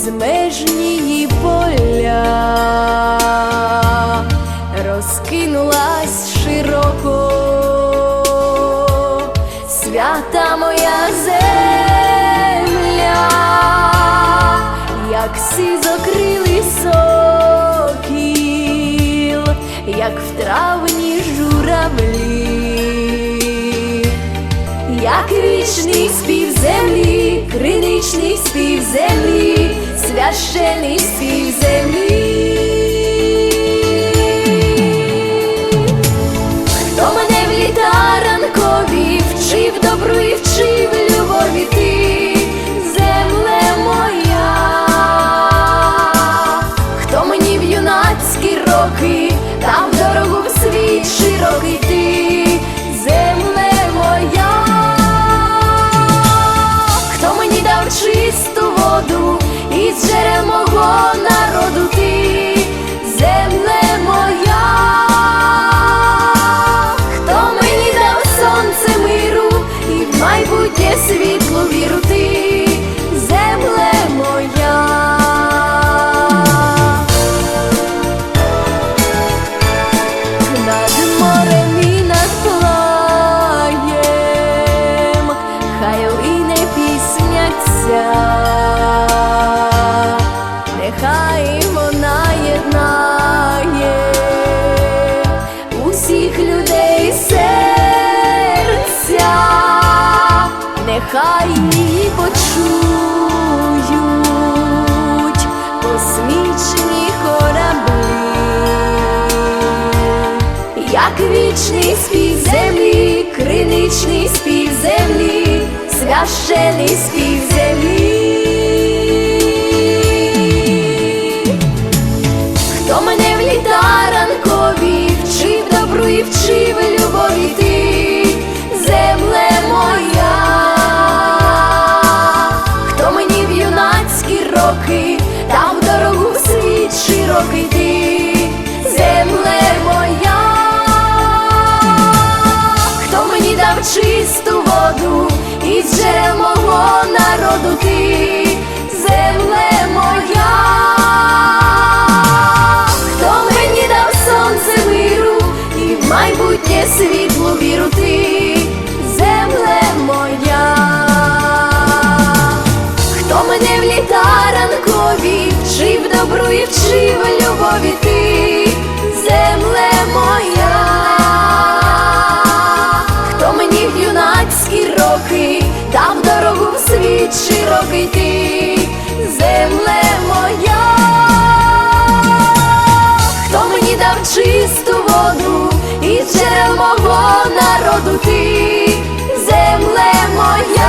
безмежні поля. Розкинулась широко, свята моя земля, як всі сизокрилий сокіл, як в травні журавлі, як вічний спів землі, криничний спів землі священий спів землі. Хто нехай її почують космічні кораблі як вічний спів землі, криничний спів землі, священий спів землі. Хто мене в літа ранкові вчив добру і вчив із мого народу ти, широкий ти, земле моя, хто мені дав чисту воду і джерело народу? Ти, земле моя,